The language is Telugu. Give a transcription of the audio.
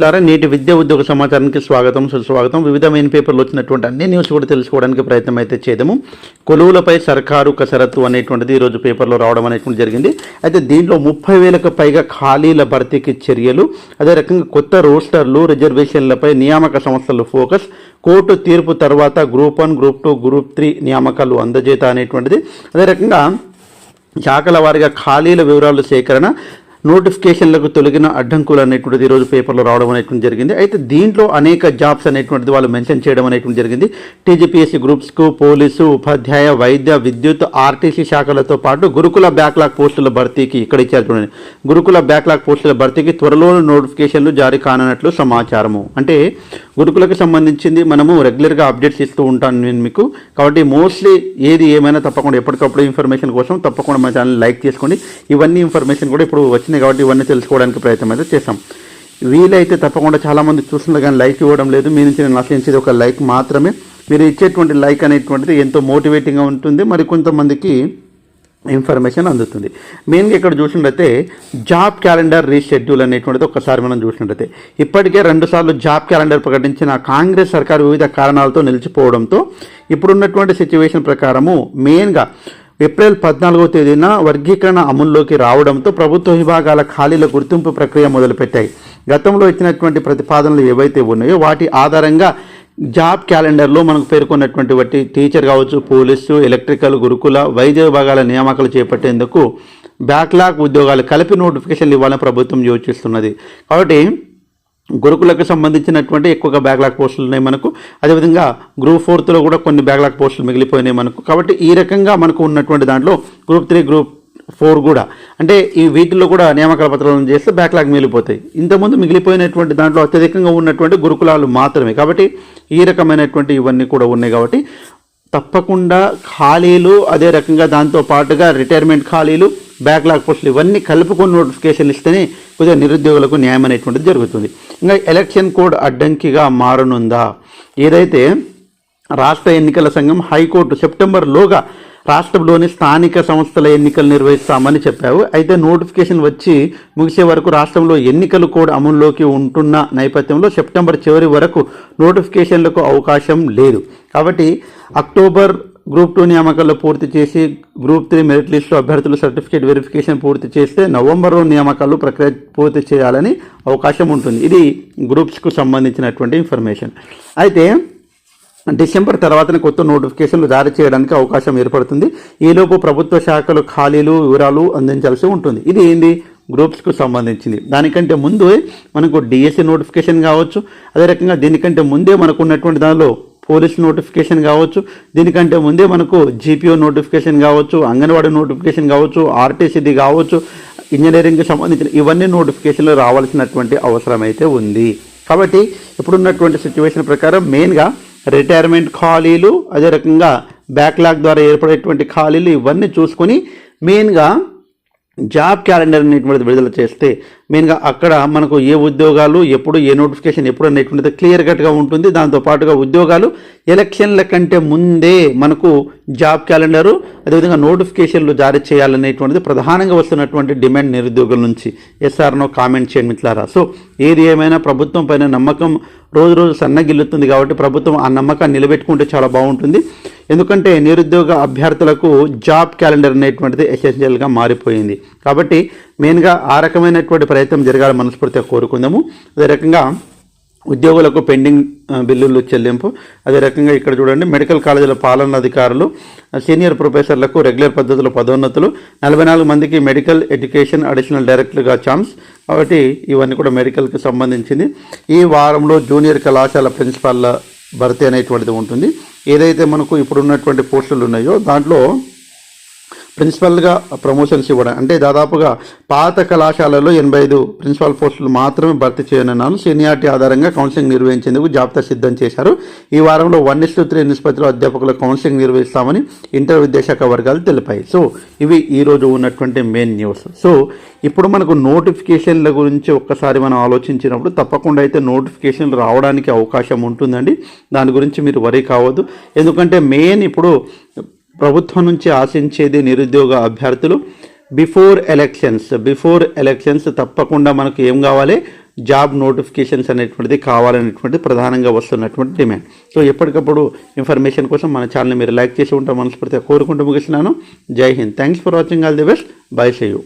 మిత్రులారా నేటి విద్యా ఉద్యోగ సమాచారానికి స్వాగతం సుస్వాగతం. వివిధ మెయిన్ పేపర్లు వచ్చినటువంటి అన్ని న్యూస్ కూడా తెలుసుకోవడానికి ప్రయత్నం అయితే చేద్దాము. కొలువులపై సర్కారు కసరత్తు అనేటువంటిది ఈరోజు పేపర్లో రావడం అనేటువంటి జరిగింది. అయితే దీంట్లో ముప్పై వేలకు పైగా ఖాళీల భర్తీకి చర్యలు. అదే రకంగా కొత్త రోస్టర్లు రిజర్వేషన్లపై నియామక సంస్థలు ఫోకస్. కోర్టు తీర్పు తర్వాత group one group two group three నియామకాలు అందజేత అనేటువంటిది. అదే రకంగా శాఖల వారిగా ఖాళీల వివరాల సేకరణ నోటిఫికేషన్లకు తొలగిన అడ్డంకులు అనేటువంటిది ఈరోజు పేపర్లో రావడం అనేటువంటి జరిగింది. అయితే దీంట్లో అనేక జాబ్స్ అనేటువంటిది వాళ్ళు మెన్షన్ చేయడం అనేటువంటి జరిగింది. టీజీపీఎస్సీ గ్రూప్స్కు పోలీసు ఉపాధ్యాయ వైద్య విద్యుత్ ఆర్టీసీ శాఖలతో పాటు గురుకుల బ్యాక్లాగ్ పోస్టుల భర్తీకి ఇక్కడ ఇచ్చారు చూడండి. గురుకుల బ్యాక్లాగ్ పోస్టుల భర్తీకి త్వరలో నోటిఫికేషన్లు జారీ కానున్నట్లు సమాచారము. అంటే గురుకులకు సంబంధించింది మనము రెగ్యులర్గా అప్డేట్స్ ఇస్తూ ఉంటాను నేను మీకు. కాబట్టి మోస్ట్లీ ఏది ఏమైనా తప్పకుండా ఎప్పటికప్పుడు ఇన్ఫర్మేషన్ కోసం తప్పకుండా మా ఛానల్ లైక్ చేసుకోండి. ఇవన్నీ ఇన్ఫర్మేషన్ కూడా ఇప్పుడు వచ్చినాయి కాబట్టి ఇవన్నీ తెలుసుకోవడానికి ప్రయత్నం అయితే చేస్తాం వీలైతే తప్పకుండా చాలామంది చూస్తున్నారు కానీ లైక్ ఇవ్వడం లేదు. మీ నుంచి నేను ఆశించేది ఒక లైక్ మాత్రమే. మీరు ఇచ్చేటువంటి లైక్ అనేటువంటిది ఎంతో మోటివేటింగ్గా ఉంటుంది. మరి కొంతమందికి ఇన్ఫర్మేషన్ అందుతుంది. మెయిన్గా ఇక్కడ చూసినట్టయితే జాబ్ క్యాలెండర్ రీషెడ్యూల్ అనేటువంటిది ఒకసారి మనం చూసినట్టయితే ఇప్పటికే రెండుసార్లు జాబ్ క్యాలెండర్ ప్రకటించిన కాంగ్రెస్ సర్కారు వివిధ కారణాలతో నిలిచిపోవడంతో ఇప్పుడున్నటువంటి సిచ్యువేషన్ ప్రకారము మెయిన్గా ఏప్రిల్ పద్నాలుగో తేదీన వర్గీకరణ అమల్లోకి రావడంతో ప్రభుత్వ విభాగాల ఖాళీల గుర్తింపు ప్రక్రియ మొదలుపెట్టాయి. గతంలో ఇచ్చినటువంటి ప్రతిపాదనలు ఏవైతే ఉన్నాయో వాటి ఆధారంగా జాబ్ క్యాలెండర్లో మనకు పేర్కొన్నటువంటి వాటి టీచర్ కావచ్చు పోలీసు ఎలక్ట్రికల్ గురుకుల వైద్య విభాగాల నియామకాలు చేపట్టేందుకు బ్యాక్లాగ్ ఉద్యోగాలు కలిపి నోటిఫికేషన్లు ఇవ్వాలని ప్రభుత్వం యోచిస్తున్నది. కాబట్టి గురుకులకు సంబంధించినటువంటి ఎక్కువగా బ్యాక్లాగ్ పోస్టులు ఉన్నాయి మనకు. అదేవిధంగా గ్రూప్ ఫోర్త్లో కూడా కొన్ని బ్యాక్లాగ్ పోస్టులు మిగిలిపోయినాయి మనకు. కాబట్టి ఈ రకంగా మనకు ఉన్నటువంటి దాంట్లో గ్రూప్ త్రీ గ్రూప్ ఫోర్ కూడా. అంటే ఈ వీటిల్లో కూడా నియామకాల పత్రాలను చేస్తే బ్యాక్లాగ్ మిగిలిపోతాయి. ఇంతకుముందు మిగిలిపోయినటువంటి దాంట్లో అత్యధికంగా ఉన్నటువంటి గురుకులాలు మాత్రమే. కాబట్టి ఈ రకమైనటువంటి ఇవన్నీ కూడా ఉన్నాయి కాబట్టి తప్పకుండా ఖాళీలు అదే రకంగా దాంతో పాటుగా రిటైర్మెంట్ ఖాళీలు బ్యాక్లాగ్ పోస్టులు ఇవన్నీ కలుపుకొని నోటిఫికేషన్ ఇస్తేనే కొద్దిగా నిరుద్యోగులకు న్యాయం అనేటువంటిది జరుగుతుంది. ఇంకా ఎలక్షన్ కోడ్ అడ్డంకిగా మారనుందా? ఏదైతే రాష్ట్ర ఎన్నికల సంఘం హైకోర్టు సెప్టెంబర్లోగా రాష్ట్రంలోని స్థానిక సంస్థల ఎన్నికలు నిర్వహిస్తామని చెప్పావు. అయితే నోటిఫికేషన్ వచ్చి ముగిసే వరకు రాష్ట్రంలో ఎన్నికలు కూడా అమల్లోకి ఉంటున్న నేపథ్యంలో సెప్టెంబర్ చివరి వరకు నోటిఫికేషన్లకు అవకాశం లేదు. కాబట్టి అక్టోబర్ గ్రూప్ టూ నియామకాల్లో పూర్తి చేసి గ్రూప్ త్రీ మెరిట్ లిస్టు అభ్యర్థులు సర్టిఫికేట్ వెరిఫికేషన్ పూర్తి చేస్తే నవంబర్లో నియామకాలు ప్రక్రియ పూర్తి చేయాలని అవకాశం ఉంటుంది. ఇది గ్రూప్స్కు సంబంధించినటువంటి ఇన్ఫర్మేషన్. అయితే డిసెంబర్ తర్వాతనే కొత్త నోటిఫికేషన్లు జారీ చేయడానికి అవకాశం ఏర్పడుతుంది. ఈలోపు ప్రభుత్వ శాఖలు ఖాళీలు వివరాలు అందించాల్సి ఉంటుంది. ఇది ఏంది? గ్రూప్స్కు సంబంధించింది. దానికంటే ముందు మనకు డిఎస్సి నోటిఫికేషన్ కావచ్చు. అదే రకంగా దీనికంటే ముందే మనకు ఉన్నటువంటి దానిలో పోలీస్ నోటిఫికేషన్ కావచ్చు దీనికంటే ముందే మనకు జీపీఓ నోటిఫికేషన్ కావచ్చు అంగన్వాడీ నోటిఫికేషన్ కావచ్చు ఆర్టీసీది కావచ్చు ఇంజనీరింగ్కి సంబంధించిన ఇవన్నీ నోటిఫికేషన్లు రావాల్సినటువంటి అవసరం అయితే ఉంది. కాబట్టి ఇప్పుడున్నటువంటి సిచ్యువేషన్ ప్రకారం మెయిన్గా రిటైర్మెంట్ ఖాళీలు అదే రకంగా బ్యాక్లాగ్ ద్వారా ఏర్పడేటువంటి ఖాళీలు ఇవన్నీ చూసుకొని మెయిన్గా జాబ్ క్యాలెండర్ అనేటువంటిది విడుదల చేస్తే మెయిన్గా అక్కడ మనకు ఏ ఉద్యోగాలు ఎప్పుడు ఏ నోటిఫికేషన్ ఎప్పుడు అనేటువంటిది క్లియర్ కట్గా ఉంటుంది. దాంతో పాటుగా ఉద్యోగాలు ఎలక్షన్ల కంటే ముందే మనకు జాబ్ క్యాలెండరు అదేవిధంగా నోటిఫికేషన్లు జారీ చేయాలనేటువంటిది ప్రధానంగా వస్తున్నటువంటి డిమాండ్ నిరుద్యోగుల నుంచి. ఎస్ఆర్నో కామెంట్ చేయండి మిత్రులారా. సో ఏది ఏమైనా ప్రభుత్వం పైన నమ్మకం రోజు రోజు సన్నగిల్లుతుంది కాబట్టి ప్రభుత్వం ఆ నమ్మకాన్ని నిలబెట్టుకుంటే చాలా బాగుంటుంది. ఎందుకంటే నిరుద్యోగ అభ్యర్థులకు జాబ్ క్యాలెండర్ అనేటువంటిది ఎసెన్షియల్గా మారిపోయింది. కాబట్టి మెయిన్గా ఆ రకమైనటువంటి ప్రయత్నం జరగాలని మనస్ఫూర్తిగా కోరుకుందాము. అదే రకంగా ఉద్యోగులకు పెండింగ్ బిల్లులు చెల్లింపు. అదే రకంగా ఇక్కడ చూడండి మెడికల్ కాలేజీల పాలన అధికారులు సీనియర్ ప్రొఫెసర్లకు రెగ్యులర్ పద్ధతిలో పదోన్నతులు నలభై నాలుగు మందికి మెడికల్ ఎడ్యుకేషన్ అడిషనల్ డైరెక్టర్గా ఛాన్స్. కాబట్టి ఇవన్నీ కూడా మెడికల్కి సంబంధించింది. ఈ వారంలో జూనియర్ కళాశాల ప్రిన్సిపాల్ల భర్తీ అనేటువంటిది ఉంటుంది. ఏదైతే మనకు ఇప్పుడు ఉన్నటువంటి పోస్టులు ఉన్నాయో దాంట్లో ప్రిన్సిపల్గా ప్రమోషన్స్ ఇవ్వడం. అంటే దాదాపుగా పాత కళాశాలలో ఎనభై ఐదు ప్రిన్సిపల్ పోస్టులు మాత్రమే భర్తీ చేయనున్నాను. సీనియారిటీ ఆధారంగా కౌన్సిలింగ్ నిర్వహించేందుకు జాబితా సిద్ధం చేశారు. ఈ వారంలో వన్ ఇస్టు త్రీ నిష్పత్తిలో అధ్యాపకుల కౌన్సిలింగ్ నిర్వహిస్తామని ఇంటర్ విద్యాశాఖ వర్గాలు తెలిపాయి. సో ఇవి ఈరోజు ఉన్నటువంటి మెయిన్ న్యూస్. సో ఇప్పుడు మనకు నోటిఫికేషన్ల గురించి ఒక్కసారి మనం ఆలోచించినప్పుడు తప్పకుండా అయితే నోటిఫికేషన్లు రావడానికి అవకాశం ఉంటుందండి. దాని గురించి మీరు వరి కావద్దు. ఎందుకంటే మెయిన్ ఇప్పుడు ప్రభుత్వం నుంచి ఆశించేది నిరుద్యోగ అభ్యర్థులు బిఫోర్ ఎలక్షన్స్. బిఫోర్ ఎలక్షన్స్ తప్పకుండా మనకు ఏం కావాలి? జాబ్ నోటిఫికేషన్స్ అనేటువంటిది కావాలనేటువంటిది ప్రధానంగా వస్తున్నటువంటి డిమాండ్. సో ఎప్పటికప్పుడు ఇన్ఫర్మేషన్ కోసం మన ఛానల్ని మీరు లైక్ చేసి ఉంటాం మనస్ఫూర్తిగా కోరుకుంటూ ముగిస్తున్నాను. Jai Hind. Thanks for watching. All the best. Bye see you.